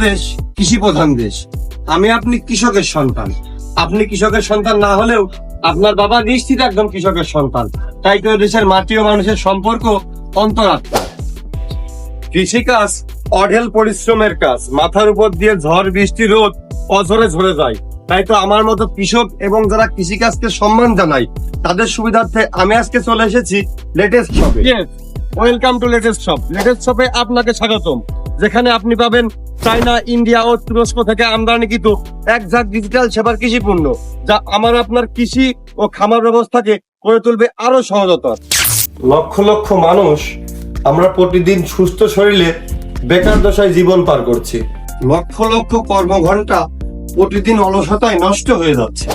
বাংলাদেশ কৃষি প্রধান দেশ। আমি আপনি কৃষকের সন্তান। আপনি কৃষকের সন্তান না হলেও আপনার বাবা নিশ্চিত একদম কৃষকের সন্তান। তাই তো দেশের মাটি ও মানুষের সম্পর্ক অন্তরাত্মা কৃষিকাজ অঢেল পরিশ্রমের কাজ। মাথার উপর দিয়ে ঝড়, বৃষ্টি, রোদ অঝরে ঝরে যায়। তাই তো আমার মতো কৃষক এবং যারা কৃষিকাজকে সম্মান জানাই তাদের সুবিধার্থে আমি আজকে চলে এসেছি লেটেস্ট শপে welcome to latest shop latest শপে আপনাকে স্বাগতম। যেখানে আপনি পাবেন চায়না, ইন্ডিয়া ও তুরস্ক থেকে আমদানিকৃত এক ঝাঁক ডিজিটাল সেবার কৃষি পণ্য যা আমার আপনার কৃষি ও খামার ব্যবস্থাকে করে তুলবে আরও সহজতর। লক্ষ লক্ষ মানুষ আমরা প্রতিদিন সুস্থ শরীরে বেকার দশায় জীবন পার করছি। লক্ষ লক্ষ কর্মঘন্টা প্রতিদিন অলসতায় নষ্ট হয়ে যাচ্ছে।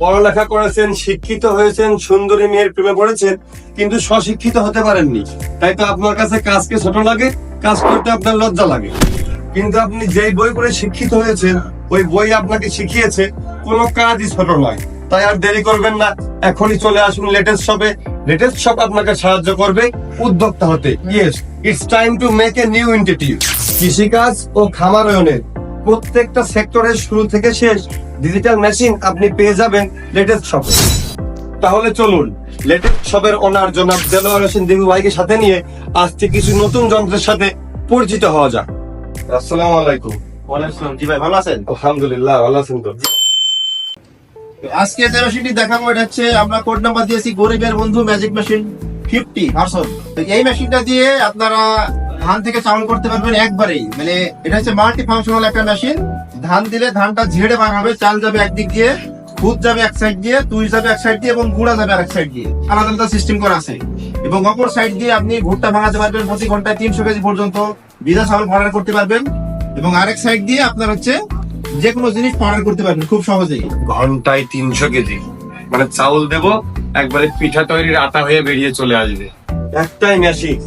পড়ালেখা করেছেন, শিক্ষিত হয়েছেন, সুন্দরী মেয়ের প্রেমে পড়েছেন, কিন্তু স্বশিক্ষিত হতে পারেননি। তাই তো আপনার কাছে কাজকে ছোট লাগে, কাজ করতে আপনার লজ্জা লাগে। কিন্তু আপনি যেই বই পড়ে শিক্ষিত হয়েছেন, ওই বই আপনাকে শিখিয়েছে, কোনো কাজই ছোট নয়। তাই আর দেরি করবেন না, এখনই চলে আসুন লেটেস্ট শপে লেটেস্ট শপ আপনাকে সাহায্য করবে উদ্যোক্তা হতে। Yes it's time to make a new initiative কৃষিকাজ ও খামারায়নের প্রত্যেকটা সেক্টরের শুরু থেকে শেষ ডিজিটাল মেশিন আপনি পেয়ে যাবেন লেটেস্ট শপে তাহলে চলুন লেটেস্ট শপের ওনার জনাব দেলোয়ার হোসেন দেবু ভাইকে সাথে নিয়ে আজকে কিছু নতুন যন্ত্রের সাথে পরিচিত হওয়া যাক। আসসালামু আলাইকুম। জি ভাই ভালো আছেন? আলহামদুলিল্লাহ ভালো আছেন তো। আজকে যে মেশিনটি দেখাবো এটা হচ্ছে আমরা কোড নাম্বার দিয়েছি গরিবের বন্ধু ম্যাজিক মেশিন ফিফটি ভার্সন এই মেশিনটা দিয়ে আপনারা ধান থেকে চাউল করতে পারবেন একবারেই। মানে এটা হচ্ছে মাল্টি ফাংশনাল একটা মেশিন ধান দিলে ধানটা ঝেড়ে বার হবে চাল যাবে একদিক দিয়ে খুদ যাবে এক সাইড দিয়ে তুই যাবে এক সাইড দিয়ে এবং গুঁড়া যাবে আরেক সাইড দিয়ে। আলাদা আলাদা সিস্টেম করা আছে। এবং অপর সাইড দিয়ে আপনি ভুট্টা ভাঙাতে পারবেন প্রতি ঘন্টায় তিনশো কেজি পর্যন্ত। ভিজা চাউল পাউডার করতে পারবেন এবং আরেক সাইড দিয়ে আপনার হচ্ছে যে কোনো জিনিস পাউডার করতে পারবেন খুব সহজেই। ঘন্টায় তিনশো কেজি। মানে চাউল দেব একবারে পিঠা তৈরির আটা হয়ে বেরিয়ে চলে আসবে। একটাই মেশিন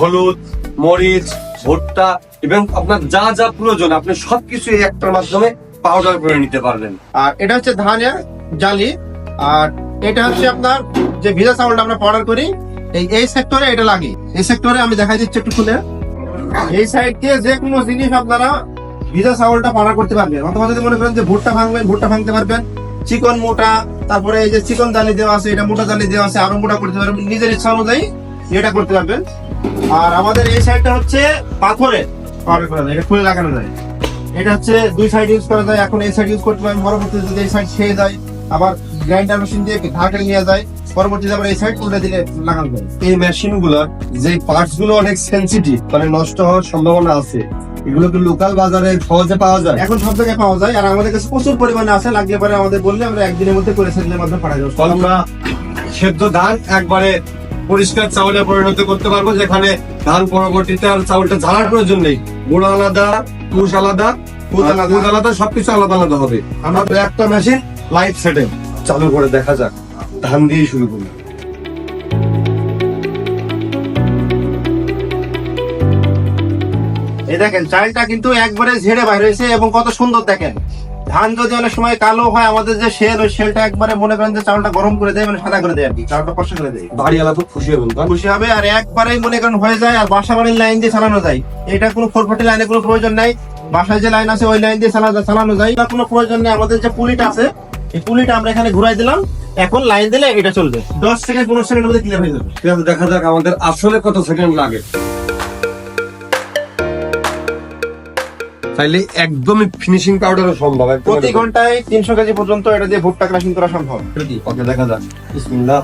হলুদ মরিচ ভুট্টা এবং আপনার যা যা প্রয়োজন আপনি সবকিছু এই একটার মাধ্যমে পাউডার করে নিতে পারবেন। আর এটা হচ্ছে ধানের জালি। আর এটা হচ্ছে আপনার যে ভিজা চাউলটা আমরা পাউডার করি এই এই সেক্টরে এটা লাগে। এই সেক্টরে আমি দেখাই দিচ্ছি একটু খুলে। এই সাইড দিয়ে যে কোনো জিনিস আপনারা ভিজা চাউলটা পাউডার করতে পারবেন। অথবা যদি মনে করেন যে ভুট্টা ভাঙবেন, ভুট্টা ভাঙতে পারবেন। চিকন মোটা, তারপরে এই যে চিকন জালি দেওয়া আছে, এটা মোটা জালি দেওয়া আছে, আরও মোটা করতে পারবেন। নিজের ইচ্ছা অনুযায়ী এটা করতে পারবেন। আর আমাদের এই সাইডটা হচ্ছে পাথরে পাউডার করা যায়, এটা খুলে লাগানো যায়। এটা হচ্ছে দুই সাইড ইউজ করা যায়। এখন এই সাইড ইউজ করতে পারেন, পরবর্তীতে যদি এই সাইড ছেয়ে যায়, আবার গ্রাইন্ডার মেশিন দিয়ে ঢাকা নিয়ে যায়। পরবর্তীতে আবার এই সাইড উল্টে দিলে লাগানো এই মেশিনগুলোর যে পার্টসগুলো অনেক সেন্সিটিভ মানে নষ্ট হওয়ার সম্ভাবনা আছে এগুলো কি লোকাল বাজারে সহজে পাওয়া যায়? এখন সব জায়গায় পাওয়া যায় আর আমাদের কাছে প্রচুর পরিমাণে আছে লাগলে পরে আমাদের বললে আমরা একদিনের মধ্যে করে সেলের মাধ্যমে পাঠাই দেবো। আমরা সেদ্ধ ধান একবারে পরিষ্কার চাউলে পরিণত করতে পারব যেখানে ধান পরবর্তীতে আর চাউলটা ঝাড়ার প্রয়োজন নেই। গুঁড়ো আলাদা তুষ আলাদা আলাদা। আলাদা সবকিছু আলাদা আলাদা হবে। আমরা তো একটা মেশিন লাইফ সেটে চালু করে দেখা যাক। ধান দিয়ে শুরু করি এই দেখেন চালটা কিন্তু একবারে ঝেড়ে বাইরে হয়েছে এবং কত সুন্দর দেখেন। ধান যদি অনেক সময় কালো হয় আমাদের যে শেল ওই শেলটা একবারে মনে করেন যে চাউলটা গরম করে দেয় মানে সাদা করে দেয় আর কি চাউলটা কষ্ট করে দেয়। বাড়ি আলাদা খুশি তাই? খুশি হবে আর একবারেই মনে করেন হয়ে যায় আর বাসা বাড়ির লাইন দিয়ে চালানো যায়। এটা কোনো ফোরফাটি লাইনে কোনো প্রয়োজন নাই। বাসায় যে লাইন আছে ওই লাইন দিয়ে চালানো যায়। কোনো প্রয়োজন নেই। আমাদের যে পুলিটা আছে এই পুলিটা আমরা এখানে ঘুরাই দিলাম। এখন লাইন দিলে এটা চলবে। দশ সেকেন্ড পনেরো সেকেন্ডের মধ্যে ক্লিয়ার হয়ে যাবে। ঠিক আছে দেখা যাক আমাদের আসলে কত সেকেন্ড লাগে। তাইলে একদমই ফিনিশিং পাউডারও সম্ভব প্রতি ঘন্টায় তিনশো কেজি পর্যন্ত এটা দিয়ে ভুট্টা ক্রাশিং করা সম্ভব। ওকে দেখা যাক। বিসমিল্লাহ।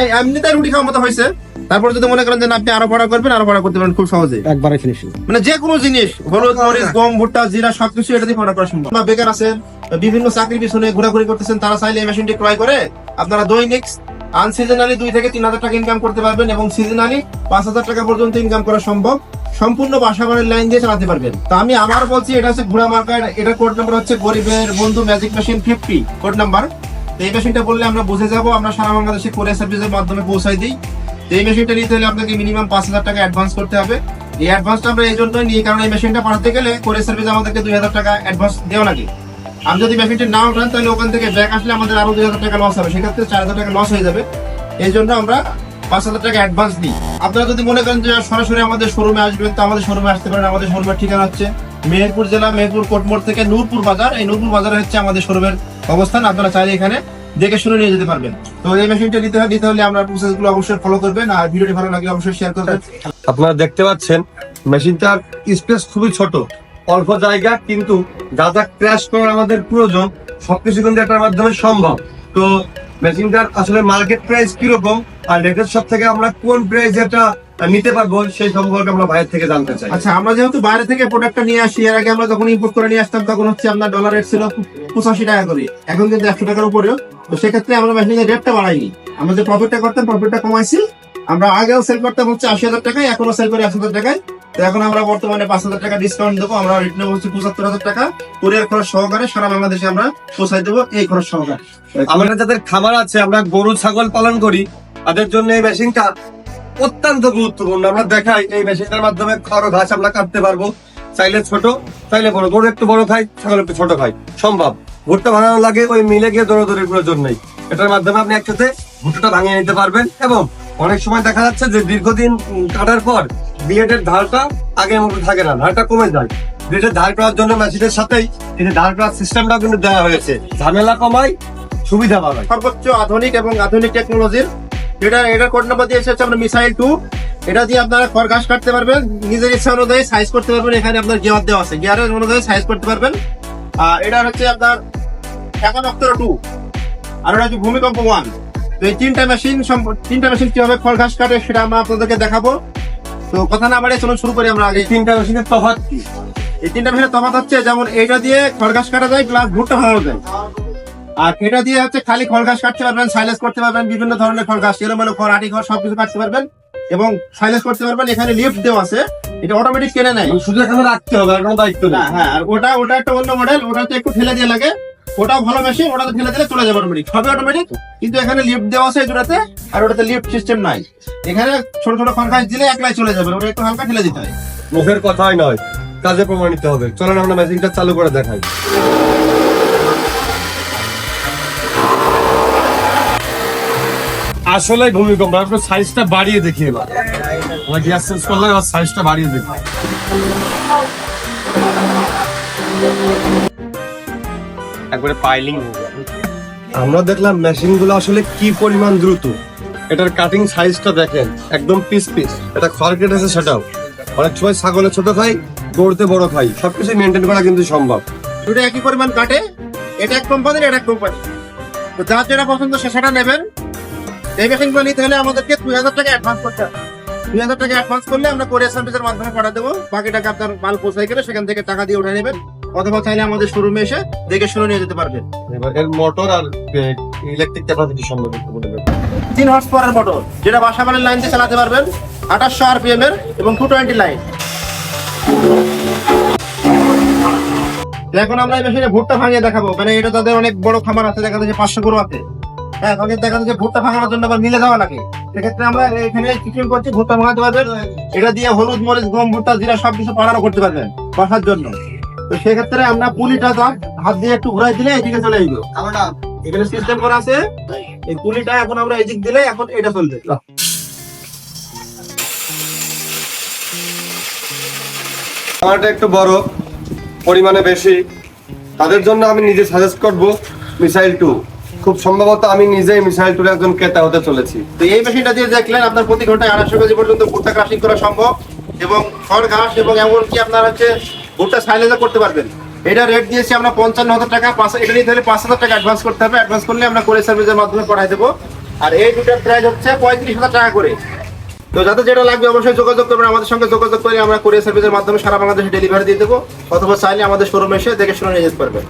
এই এমনিতে রুটি খাওয়ার মতো হয়েছে। তারপর যদি মনে করেন যে আপনি আরও বড় করবেন আরও বড় করতে পারেন খুব সহজে। একবারে ফিনিশিং মানে যে কোনো জিনিস হলুদ মরিচ গম ভুট্টা জিরা সবকিছু এটা দিয়ে পাউডার করা সম্ভব। আপনারা বেকার আছেন বিভিন্ন চাকরির পিছনে ঘোরাঘুরি করতেছেন তারা চাইলে এই মেশিনটি ক্রয় করে আপনারা দৈনিক আনসিজনালি দুই থেকে তিন হাজার টাকা ইনকাম করতে পারবেন এবং সিজনালি পাঁচ হাজার টাকা পর্যন্ত ইনকাম করা সম্ভব। সম্পূর্ণ বাসা বাড়ির লাইন দিয়ে চালাতে পারবেন। তো আমি আবার বলছি এটা হচ্ছে ঘোড়া মার্কা এটা কোড নাম্বার হচ্ছে গরিবের বন্ধু magic machine fifty code number এই মেশিনটা বললে আমরা বুঝে যাব আমরা সারা বাংলাদেশে কোরিয়ার সার্ভিসের মাধ্যমে পৌঁছাই দিই। এই মেশিনটা নিতে হলে আপনাকে মিনিমাম পাঁচ হাজার টাকা অ্যাডভান্স করতে হবে। এই অ্যাডভান্সটা আমরা এই জন্যই নিই, কারণ এই মেশিনটা পাঠাতে গেলে কোরিয়ার সার্ভিস আমাদেরকে দুই হাজার টাকা অ্যাডভান্স দেওয়া লাগে। আমি যদি মেশিনটি না উঠান তাহলে ওখান থেকে ব্যাক আসলে আমাদের আরও দুই হাজার টাকা লস হবে। সেক্ষেত্রে চার হাজার টাকা লস হয়ে যাবে। এই জন্য আমরা পাঁচ হাজার টাকা অ্যাডভান্স দিই আপনারা যদি মনে করেন যে সরাসরি আমাদের শোরুমে আসবেন, তো আমাদের শোরুমে আসতে পারেন। আমাদের শোরুমের ঠিকানা হচ্ছে মেহেরপুর জেলা, মেহেরপুর কোটমোড় থেকে নূরপুর বাজার। এই নূরপুর বাজারে হচ্ছে আমাদের শোরুমের অবস্থান। আপনারা চাইলে এখানে দেখে শুনে নিয়ে যেতে পারবেন। তো এই মেশিনটা নিতে হয়, নিতে হলে আমরা প্রসেসগুলো অবশ্যই ফলো করবেন আর ভিডিওটি ভালো লাগলে অবশ্যই শেয়ার করবেন। আপনারা দেখতে পাচ্ছেন মেশিনটার স্পেস খুবই ছোট, অল্প জায়গা, কিন্তু যা যা ক্র্যাশ করার আমাদের প্রয়োজন, সবকিছু কিন্তু এটার মাধ্যমে সম্ভব। তো মেশিনটার আসলে মার্কেট প্রাইস কীরকম, আর রেটের সব থেকে আমরা কোন প্রাইস এটা নিতে পারব সেই সম্পর্কে আমরা ভাইয়ের থেকে জানতে চাই। আচ্ছা আমরা যেহেতু বাইরে থেকে প্রোডাক্টটা নিয়ে আসি এর আগে আমরা যখন ইম্পোর্ট করে নিয়ে আসতাম তখন হচ্ছে আপনার ডলার রেট ছিল পঁচাশি টাকা করে। এখন কিন্তু একশো টাকার উপরেও। তো সেক্ষেত্রে আমরা মেশিনের রেটটা বাড়াইনি। আমরা যে প্রফিটটা করতাম প্রফিটটা কমাইছি। আমরা আগেও সেল করতাম হচ্ছে আশি হাজার টাকায় এখনও সেল করি আশি হাজার টাকায়। তো এখন আমরা বর্তমানে পাঁচ হাজার টাকা ডিসকাউন্ট দেবো। আমরা রেট নেব হচ্ছে পঁচাত্তর হাজার টাকা। কুরিয়ার খরচ সহকারে সারা বাংলাদেশে আমরা পৌঁছাই দেবো এই খরচ সহকারে। আমরা যাদের খামার আছে আমরা গরু ছাগল পালন করি তাদের জন্য এই মেশিনটা অত্যন্ত গুরুত্বপূর্ণ। আমরা দেখাই এই মেশিনটার মাধ্যমে খড়, ঘাস আমরা কাটতে পারব। চাইলে ছোট, চাইলে বড়। গরু একটু বড় খাই, ছাগল একটু ছোট খাই। সম্ভব। ভুট্টা ভাঙানো লাগে, ওই মিলে গিয়ে দৌড়াদৌড়ির প্রয়োজন নেই। এটার মাধ্যমে আপনি একসাথে ভুট্টাটা ভাঙিয়ে নিতে পারবেন এবং অনেক সময় দেখা যাচ্ছে যে দীর্ঘদিন কাটার পর বিলেটের ধারটা আগের মতো থাকে না, ধারটা কমে যায়। বিলেটের ধার করার জন্য মেশিনের সাথেই যে ধার করার সিস্টেমটাও কিন্তু দেওয়া হয়েছে। ঝামেলা কমায়, সুবিধা পাবে সর্বোচ্চ আধুনিক এবং আধুনিক টেকনোলজির যেটা এটা কোড নাম্বার দিয়েছে হচ্ছে আপনার মিসাইল টু এটা দিয়ে আপনারা খড় ঘাস কাটতে পারবেন। নিজের ইচ্ছা অনুযায়ী সাইজ করতে পারবেন। এখানে আপনার গিয়ার দেওয়া আছে। গিয়ারের অনুযায়ী সাইজ করতে পারবেন। আর এটা হচ্ছে আপনার এখন অক্টোর টু আর এটা হচ্ছে ভূমিকম্প ওয়ান তো এই তিনটা মেশিন তিনটা মেশিন কীভাবে খড় ঘাস কাটে সেটা আমরা আপনাদেরকে দেখাবো। তো কথা না বাড়িয়ে চলুন শুরু করি আমরা আগে। তিনটা মেশিনের তফাৎ কি? এই তিনটা মেশিনের তফাৎ হচ্ছে যেমন এইটা দিয়ে খড় ঘাস কাটা যায় প্লাস ভুট্টা ভাঙানো যায়। আর এটা দিয়ে হচ্ছে খালি খড় ঘাস কাটতে পারবেন সাইলেন্স করতে পারবেন বিভিন্ন ধরনের খড় ঘাস এলোমেলো খড় আটি খড় সবকিছু কাটতে পারবেন এবং সাইলেন্স করতে পারবেন। এখানে লিফট দেওয়া আছে এটা অটোমেটিক কেনে নেয়। শুধু এখানে রাখতে হবে আর কোনো দায়িত্ব না হ্যাঁ আর ওটা ওটা একটা অন্য মডেল ওটাতে একটু ঠেলে দিয়ে লাগে। ওটাও ভালো মেশিন ওটাতে ঠেলে দিলে চলে যাবে অটোমেটিক সবই অটোমেটিক কিন্তু এখানে লিফট দেওয়া আছে এই আর ওটাতে লিফট সিস্টেম নাই। এখানে ছোট ছোট খড় ঘাস দিলে একলাই চলে যাবে ওটা একটু হালকা ঠেলে দিতে হয়। মুখের কথাই নয় কাজে প্রমাণিত হবে। চলেন আমরা মেশিনটা চালু করে দেখাই। আসলে ভূমিকম্প। একটু সাইজটা বাড়িয়ে দেখি এবার। আমরা গ্যাস চেঞ্জ করলে এবার সাইজটা বাড়িয়ে দেখি। একবারে পাইলিং আমরা দেখলাম মেশিনগুলো আসলে কি পরিমাণ দ্রুত। এটার কাটিং সাইজটা দেখেন একদম পিস পিস এটা খড় কেটেছে সেটাও। অনেক সময় ছাগলে ছোট খাই গরুতে বড় খাই। সবকিছু মেনটেন করা কিন্তু সম্ভব। দুটো একই পরিমাণ কাটে এটা এক কোম্পানির এটা এক কোম্পানি তো যার যেটা পছন্দ সে সেটা নেবেন। এই মেশিনগুলো নিতে হলে আমাদেরকে দুই হাজার টাকা অ্যাডভান্স করতে হবে। দুই হাজার টাকা অ্যাডভান্স করলে আমরা কোরিয়ার সার্ভিসের মাধ্যমে পাঠা দেবো। বাকি টাকা আপনার মাল পৌঁছাই গেলে সেখান থেকে টাকা দিয়ে উঠে নেবেন। অথবা চাইলে আমাদের শোরুমে এসে দেখে শুনে নিয়ে যেতে পারবেন। এবার এর মোটর আর ইলেকট্রিক ক্যাপাসিটি সম্বন্ধে একটু বলে দেবেন। তিন হর্স পাওয়ারের মোটর যেটা বাসা বাড়ির লাইন দিয়ে চালাতে পারবেন। আঠাশশো আরপিএম এর এবং টু টোয়েন্টি লাইন এখন আমরা এই মেশিনে ভুট্টা ভাঙিয়ে দেখাবো। মানে এটা তাদের অনেক বড় খামার আছে দেখা যাচ্ছে পাঁচশো গরু আছে। হ্যাঁ তাদের দেখা যাচ্ছে ভুট্টা ভাঙানোর জন্য আবার মিলে যাওয়া লাগে। সেক্ষেত্রে আমরা এখানে করছি ভুট্টা ভাঙাতে পারবেন। এটা দিয়ে হলুদ মরিচ গম ভুট্টা জিরা সবকিছু পাড়ানো করতে পারবেন বাসার জন্য। তো সেক্ষেত্রে আমরা পুলিটা হাত দিয়ে একটু ঘুরাই দিলে এদিকে চলে আসব এখানে সিস্টেম করা আছে। এই পুলিটা এখন আমরা এদিক দিলে এখন এটা চলবে। আমারটা একটু বড় পরিমাণে বেশি। তাদের জন্য আমি নিজে সাজেস্ট করব মিসাইল টু খুব সম্ভবত আমি নিজেই মিসাইল টুর একজন ক্রেতা হতে চলেছি। তো এই মেশিনটা দিয়ে দেখলেন আপনার প্রতি ঘন্টায় আড়াইশো কেজি পর্যন্ত ভুট্টা ক্রাশিং করা সম্ভব এবং খড়, ঘাস এবং এমনকি আপনার হচ্ছে ভুট্টা সাইলেজও করতে পারবেন। এটা রেট দিয়েছি আমরা পঞ্চান্ন হাজার টাকা, পাঁচ এটা নিতে হলে পাঁচ হাজার টাকা অ্যাডভান্স করতে হবে। অ্যাডভান্স করলে আমরা করে সার্ভিসের মাধ্যমে পাঠাই দেবো। আর এই দুটার প্রাইস হচ্ছে পঁয়ত্রিশ হাজার টাকা করে। তো যাতে যেটা লাগবে অবশ্যই যোগাযোগ করবেন, আমাদের সঙ্গে যোগাযোগ করে আমরা কোরিয়ার সার্ভিসের মাধ্যমে সারা বাংলাদেশে ডেলিভারি দিয়ে দেবো। অথবা চাইলে আমাদের শোরুমে এসে দেখে শুনে নিয়ে যেতে পারবেন।